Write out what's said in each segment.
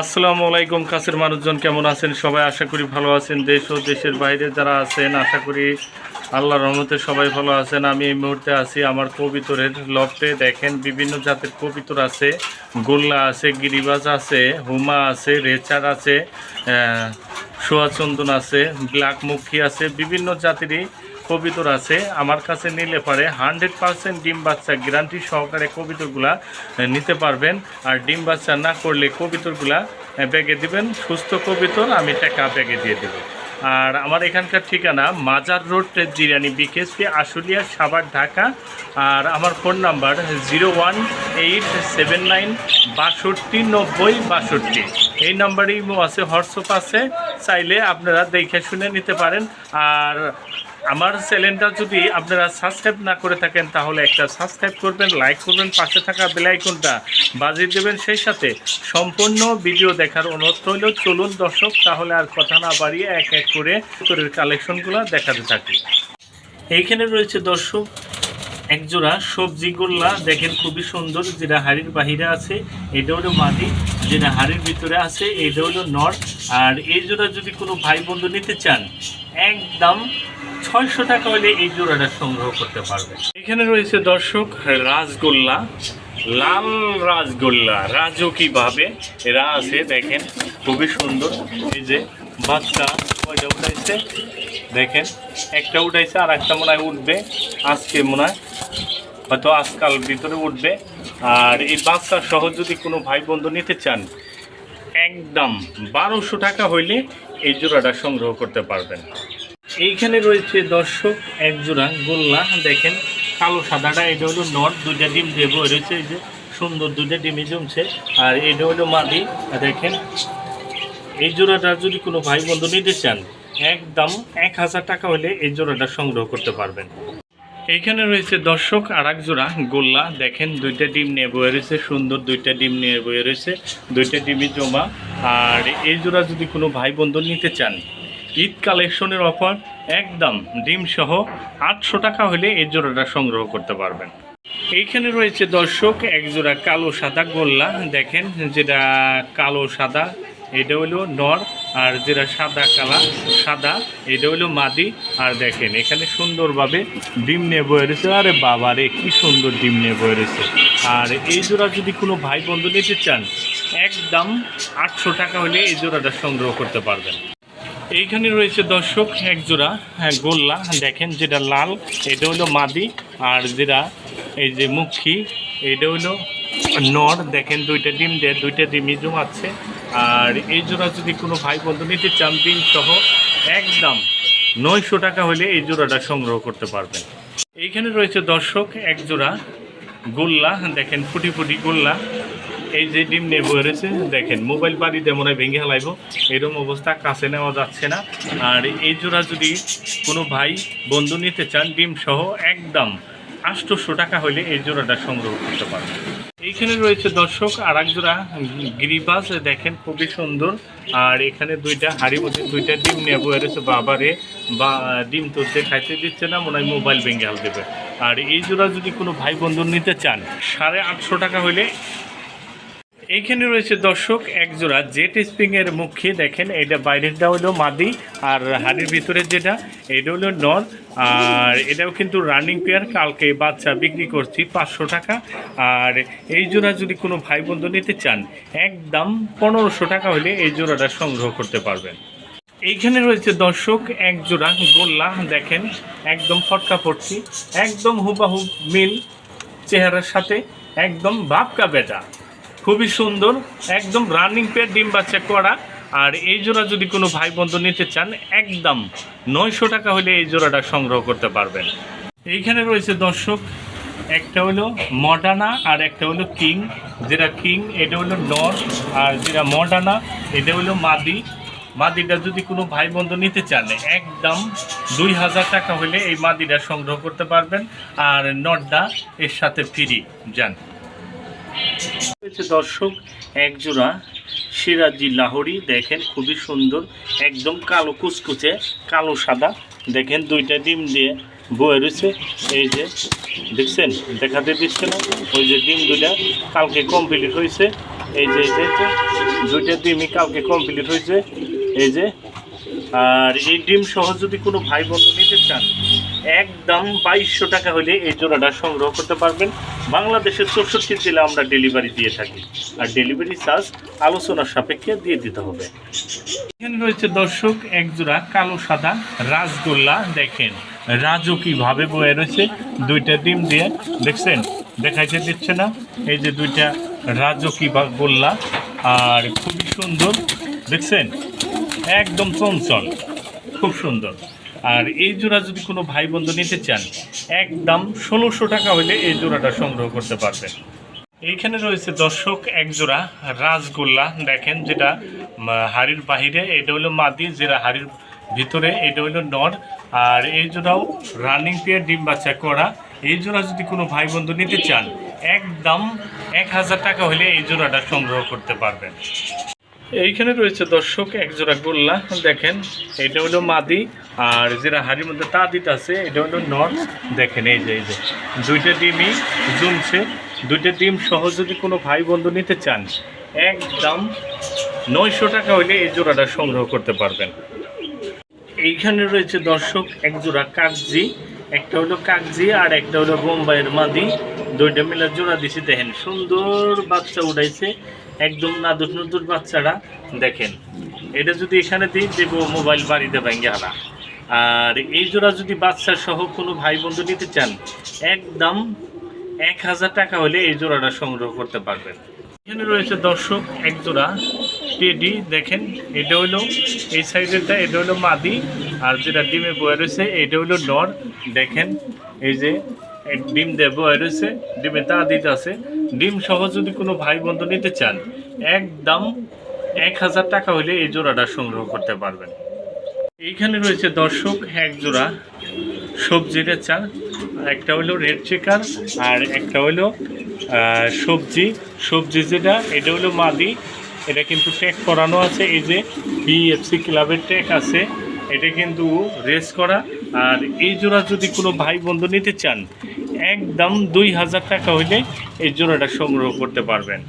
আসসালামু আলাইকুম, কাছের মানুষজন কেমন আছেন? সবাই আশা করি ভালো আছেন। দেশ ও দেশের বাইরে যারা আছেন, আশা করি আল্লাহ রহমতে সবাই ভালো আছেন। আমি এই মুহূর্তে আছি আমার কবিতরের লফটে। দেখেন, বিভিন্ন জাতের কবিতর আছে, গোল্লা আছে, গিরিবাজ আছে, হুমা আছে, রেচার আছে সোয়াচন্দন আছে ব্ল্যাক মুখী আছে, বিভিন্ন জাতিরই কবিতর আছে। আমার কাছে নিলে পারে হান্ড্রেড পার্সেন্ট ডিম বাচ্চা গ্যারান্টি সহকারে কবিতরগুলা নিতে পারবেন। আর ডিম বাচ্চা না করলে কবিতরগুলা ব্যাগে দিবেন। সুস্থ কবিতর আমি টাকা ব্যাগে দিয়ে দেবো। আর আমার এখানকার ঠিকানা, মাজার রোড জিরানি বিকেএসপি, আশুলিয়া, সাভার, ঢাকা। আর আমার phone number, zero one eight seven nine বাষট্টি নব্বই বাষট্টি। এই নাম্বারেই আছে, হোয়াটসঅ্যাপ আছে। চাইলে আপনারা দেখে শুনে নিতে পারেন। আর আমার চ্যানেলটা যদি আপনারা সাবস্ক্রাইব না করে থাকেন, তাহলে একটা সাবস্ক্রাইব করবেন লাইক করবেন, পাশে থাকা বেলাইকনটা বাজিয়ে দেবেন। সেই সাথে সম্পূর্ণ ভিডিও দেখার অনুরোধ রইল। চলুন দর্শক, তাহলে আর কথা না বাড়িয়ে এক এক করে তোরের কালেকশনগুলো দেখাতে থাকি। এইখানে রয়েছে দর্শক, একজোড়া সবজি গোল্লা। দেখেন খুবই সুন্দর, যেটা হাড়ির বাহিরে আছে এটা হলো মাটি, যেটা হাড়ির ভিতরে আছে এটা হলো নর। আর এই জোড়া যদি কোনো ভাই বন্ধু নিতে চান, একদম ছয়শো টাকা হলে এই জোড়াটা সংগ্রহ করতে পারবে এখানে রয়েছে দর্শক রাজগোল্লা লাল রাজগোল্লা রাজও কীভাবে এরা আছে, দেখেন, খুবই সুন্দর। এই যে বাচ্চা, কয়টা উঠাইছে? দেখেন, একটা উঠাইছে আর একটা মনে হয় উঠবে। আজকে মনে হয়, হয়তো আজকাল ভিতরে উঠবে। আর এই বাচ্চা সহ যদি কোনো ভাই বন্ধু নিতে চান, একদম বারোশো টাকা হইলে এই জোড়াটা সংগ্রহ করতে পারবেন। এইখানে রয়েছে দর্শক, এক জোড়া গোল্লা। দেখেন, কালো সাদাটা, এটা হলো নট, দুইটা ডিম দিয়ে বয়ে রয়েছে, এই যে সুন্দর দুইটা ডিমই জমছে। আর এটা হলো মাদি। দেখেন, এই জোড়াটা যদি কোনো ভাই বন্ধু নিতে চান, একদম এক হাজার টাকা হলে এই জোড়াটা সংগ্রহ করতে পারবেন। এইখানে রয়েছে দর্শক আর এক জোড়া গোল্লা। দেখেন, দুইটা ডিম নিয়ে বয়ে রয়েছে, সুন্দর দুইটা ডিম নিয়ে বয়ে রয়েছে, দুইটা ডিমই জমা। আর এই জোড়া যদি কোনো ভাই বন্ধু নিতে চান ঈদ কালেকশনের অফার একদম ডিম সহ আটশো টাকা হলে এই জোড়াটা সংগ্রহ করতে পারবেন। এইখানে রয়েছে দর্শক, এক জোড়া কালো সাদা গোল্লা। দেখেন, যেটা কালো সাদা, এটা হলো নর, আর যেটা সাদা কালা, সাদা, এটা হলো মাদি। আর দেখেন, এখানে সুন্দরভাবে ডিম নিয়ে বয়ে রয়েছে। আরে বাবা রে, কি সুন্দর ডিম নিয়ে বয়ে রয়েছে। আর এই জোড়া যদি কোনো ভাই বন্ধু নিতে চান, একদম আটশো টাকা হলে এই জোড়াটা সংগ্রহ করতে পারবেন। এইখানে রয়েছে দর্শক, এক জোড়া হ্যাঁ গোল্লা, দেখেন, যেটা লাল, এটা হলো মাদি, আর যেটা এই যে মুখী, এটা হলো নর, দেখেন, দুইটা ডিম দেয়, দুইটা ডিমই জমাচ্ছে। আর এই জোড়া যদি কোনো ভাই বন্ধু নিতে চান ডিম সহ একদম নয়শো টাকা হলে এই জোড়াটা সংগ্রহ করতে পারবেন। এইখানে রয়েছে দর্শক, এক জোড়া গোল্লা, দেখেন, ফুটি ফুটি গোল্লা। এই যে ডিম নেব রয়েছে, দেখেন, মোবাইল দিয়ে মনে হয় ভেঙে হালাইব। এরকম অবস্থা, কাছে নেওয়া যাচ্ছে না। আর এই জোড়া যদি কোনো ভাই, বন্ধু নিতে চান, ডিম সহ একদম আটশোশো টাকা হলে এই জোড়াটা সংগ্রহ করতে পারবেন। এইখানে রয়েছে দর্শক আর এক জোড়া গিরিবাস দেখেন, খুবই সুন্দর। আর এখানে দুইটা হাড়ি মধ্যে দুইটা ডিম নেব রয়েছে বাবারে। বা, ডিম তুলতে খাইতে দিচ্ছে না, মনে হয় মোবাইল ভেঙে হাল দেবে। আর এই জোড়া যদি কোনো ভাই, বন্ধু নিতে চান, সাড়ে আটশো টাকা হলে এইখানে রয়েছে দর্শক এক জোড়া জেট স্প্রিং এর মুখে দেখেন, এটা বাইরেরটা হলো মাদি আর হাড়ির ভিতরে যেটা, এটা হলো নর আর এটাও কিন্তু রানিং পেয়ার কালকে বাচ্চা বিক্রি করছি পাঁচশো টাকা। আর এই জোড়া যদি কোনো ভাই বন্ধু নিতে চান, একদম পনেরোশো টাকা হলে এই জোড়াটা সংগ্রহ করতে পারবেন। এইখানে রয়েছে দর্শক এক জোড়া গোল্লা, দেখেন, একদম ফটকা ফটকি একদম হুবাহু মিল, চেহারার সাথে, একদম বাপকা বেটা। খুবই সুন্দর, একদম রানিং পেয়ার ডিম বাচ্চা করা আর এই জোড়া যদি কোনো ভাই বন্ধু নিতে চান, একদম নয়শো টাকা হলে এই জোড়াটা সংগ্রহ করতে পারবেন। এইখানে রয়েছে দর্শক, একটা হলো মডানা আর একটা হলো কিং। যেটা কিং, এটা হলো নর, আর যেটা মডানা, এটা হলো মাদি। মাদিটা যদি কোনো ভাই বন্ধু নিতে চান, একদম দুই হাজার টাকা হলে এই মাদিটা সংগ্রহ করতে পারবেন। আর নটটা এর সাথে ফ্রি যান দর্শক এক জোড়া সিরাজি লাহোরি, দেখেন খুবই সুন্দর, একদম কালো কুচকুচে, কালো সাদা। দেখেন দুইটা ডিম দিয়ে বয়ে রয়েছে, এই যে দেখছেন, দেখাতে দিচ্ছে না, ওই যে ডিম দুইটা কালকে কমপ্লিট হয়েছে, এই যে এই যে দুইটা ডিমই কালকে কমপ্লিট হয়েছে, এই যে। আর এই ডিম সহ যদি কোনো ভাই বন্ধু নিতে চান একদম বাইশশো টাকা হলে এই জোড়াটা সংগ্রহ করতে পারবেন। বাংলাদেশের চৌষট্টি জেলা আমরা ডেলিভারি দিয়ে থাকি। আর ডেলিভারি চার্জ আলোচনার সাপেক্ষে দিয়ে দিতে হবে। এখানে রয়েছে দর্শক, এক জোড়া কালো সাদা রাসগোল্লা, দেখেন। রাজু কীভাবে বয়ে রয়েছে, দুইটা ডিম দিয়ে, দেখছেন? দেখাইতে দিচ্ছে না। এই যে দুইটা রাজু কি গোল্লা, আর খুবই সুন্দর, দেখছেন? একদম চঞ্চল, খুব সুন্দর। আর এই জোড়া যদি কোনো ভাই বন্ধু নিতে চান, একদম ষোলোশো টাকা হলে এই জোড়াটা সংগ্রহ করতে পারবেন। এইখানে রয়েছে দর্শক, এক জোড়া রাসগোল্লা, দেখেন যেটা হাড়ির বাহিরে, এটা হলো মাদি, যেটা হাড়ির ভিতরে, এটা হলো নর, আর এই জোড়াও রানিং পেয়ে ডিম বাচ্চা করা। এই জোড়া যদি কোনো ভাই বন্ধু নিতে চান, একদম এক হাজার টাকা হলে এই জোড়াটা সংগ্রহ করতে পারবেন। এইখানে রয়েছে দর্শক এক জোড়া গোল্লা। দেখেন, এটা হলো মাদি, আর যেটা হাড়ির মধ্যে তা দিতে আছে, এটা হলো নর দেখেন, এই যে এই যে। দুইটা ডিমই জুমছে। দুইটা ডিম সহ যদি কোনো ভাই বন্ধু নিতে চান, একদম নয়শো টাকা হলে এই জোড়াটা সংগ্রহ করতে পারবেন। এইখানে রয়েছে দর্শক এক জোড়া কাগজি একটা হলো কাগজি আর একটা হলো বোম্বাইয়ের মাদি। দুইটা মিলে জোড়া দিছি। দেখেন, সুন্দর বাচ্চা উঠাইছে। একদম নাদুর নদুর বাচ্চারা দেখেন। এটা যদি এখানে দিই দেবো, মোবাইল বাড়িতে ভেঙে হারা। আর এই জোড়া যদি বাচ্চা সহ কোনো ভাই বন্ধু নিতে চান, একদম এক হাজার টাকা হলে এই জোড়াটা সংগ্রহ করতে পারবেন। এখানে রয়েছে দর্শক, এক জোড়া টেডি, দেখেন, এটা হলো এই সাইডেরটা এটা হলো মাদি, আর যেটা ডিমে বয়ে রয়েছে, এটা হলো নর, দেখেন, এই যে ডিম দেব রয়েছে ডিমে তা দিতে আছে ডিম সহ যদি কোনো ভাই বন্ধু নিতে চান একদম এক হাজার টাকা হলে এই জোড়াটা সংগ্রহ করতে পারবেন। এইখানে রয়েছে দর্শক, এক জোড়া সবজির চাল একটা হলো রেড চিকার আর একটা হলো সবজি। সবজি যেটা, এটা হলো মাদি। এটা কিন্তু ট্যাগ করানো আছে, এই যে বিএফসি ক্লাবের ট্যাগ আছে। এটা কিন্তু রেস করা। আর এই জোড়া যদি কোনো ভাই বন্ধু নিতে চান একদম দুই হাজার টাকা হইলে এই জোড়াটা সংগ্রহ করতে পারবেন।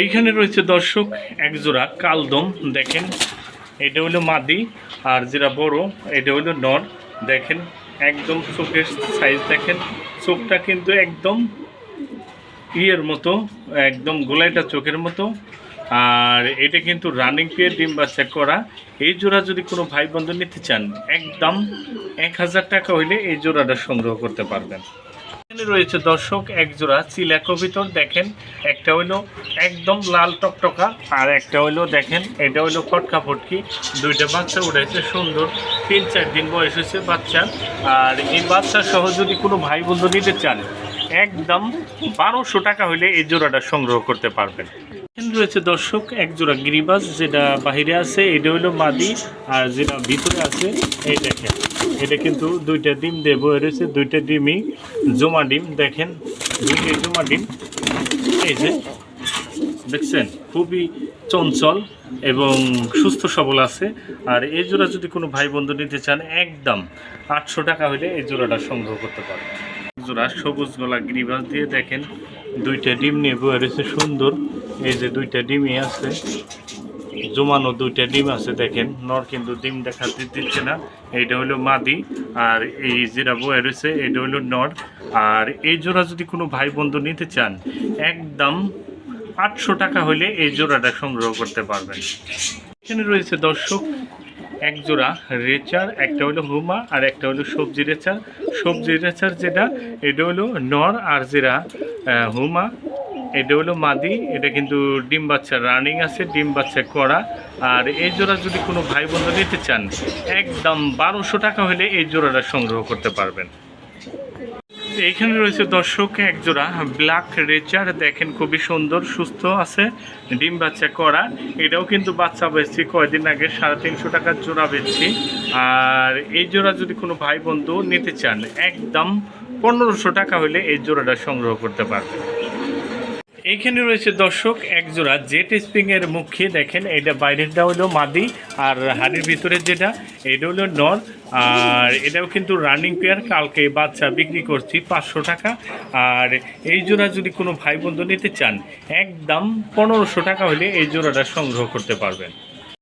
এইখানে রয়েছে দর্শক, এক জোড়া কালদম, দেখেন। এটা হলো মাদি, আর যেটা বড়, এটা হলো নর, দেখেন। একদম চোখের সাইজ দেখেন। চোখটা কিন্তু একদম ইয়ের মতো, একদম গোলাইটা চোখের মতো। আর এটা কিন্তু রানিং পেয়ে ডিম বাচ্চা করা। এই জোড়া যদি কোনো ভাই বন্ধু নিতে চান, একদম এক হাজার টাকা হইলে এই জোড়াটা সংগ্রহ করতে পারবেন। এখানে রয়েছে দর্শক এক জোড়া চিলাকো ভিতর দেখেন, একটা হইল একদম লাল টকটকা আর একটা হইল, দেখেন, এটা হইল ফটকা ফটকি। দুইটা বাচ্চা উঠেছে সুন্দর, তিন চার দিন বয়স হয়েছে বাচ্চা আর এই বাচ্চা সহ যদি কোনো ভাই বন্ধু নিতে চান একদম বারোশো টাকা হইলে এই জোড়াটা সংগ্রহ করতে পারবেন। রয়েছে দর্শক, এক জোড়া গিরিবাজ যেটা বাহিরে আছে, এটা হইল মাদি, আর যেটা ভিতরে আছে, এই দেখেন। এটা কিন্তু দুইটা ডিম দিয়ে বয়ে রয়েছে দুইটা ডিমই জমা ডিম, দেখেন, দুইটাই জমা ডিম। এই যে, দেখছেন, খুবই চঞ্চল এবং সুস্থ সবল আছে। আর এই জোড়া যদি কোনো ভাই বন্ধু নিতে চান, একদম আটশো টাকা হলে এই জোড়াটা সংগ্রহ করতে পারবেন জোড়া সবুজ গলা গিরিবাস দিয়ে দেখেন দুইটা ডিম নিয়ে বয়ে রয়েছে সুন্দর। এই যে দুইটা ডিমই আছে, জমানো দুইটা ডিম আছে দেখেন, নর কিন্তু ডিম দেখা দিচ্ছে না। এইটা হলো মাদি আর এই যেটা বয়ে রয়েছে এটা হলো নর। আর এই জোড়া যদি কোনো ভাই বন্ধু নিতে চান, একদম আটশো টাকা হলে এই জোড়াটা সংগ্রহ করতে পারবেন। এখানে রয়েছে দর্শক এক জোড়া রেচার একটা হলো হুমা আর একটা হলো সবজি রেচার সবজি রেচার যেটা, এটা হলো নর আর যেটা হুমা, এটা হলো মাদি, এটা কিন্তু ডিম বাচ্চা রানিং আছে, ডিম বাচ্চা করা। আর এই জোড়া যদি কোনো ভাই বন্ধু নিতে চান, একদম বারোশো টাকা হলে এই জোড়াটা সংগ্রহ করতে পারবেন। এইখানে রয়েছে দর্শক এক জোড়া ব্ল্যাক রেচার। দেখেন খুবই সুন্দর, সুস্থ আছে, ডিম বাচ্চা করা। এটাও কিন্তু বাচ্চা বেচছি, কয়দিন আগে সাড়ে তিনশো টাকার জোড়া বেচছি। আর এই জোড়া যদি কোনো ভাই বন্ধু নিতে চান, একদম পনেরোশো টাকা হলে এই জোড়াটা সংগ্রহ করতে পারবেন। এইখানে রয়েছে দর্শক, এক জোড়া জেট স্প্রিং এর মুখে দেখেন, এটা বাইরেরটা হলো মাদি আর হাড়ির ভিতরের যেটা, এটা হলো নর, আর এটাও কিন্তু রানিং পেয়ার কালকে বাচ্চা বিক্রি করছি পাঁচশো টাকা। আর এই জোড়া যদি কোনো ভাই বন্ধু নিতে চান, একদম পনেরোশো টাকা হলে এই জোড়াটা সংগ্রহ করতে পারবেন।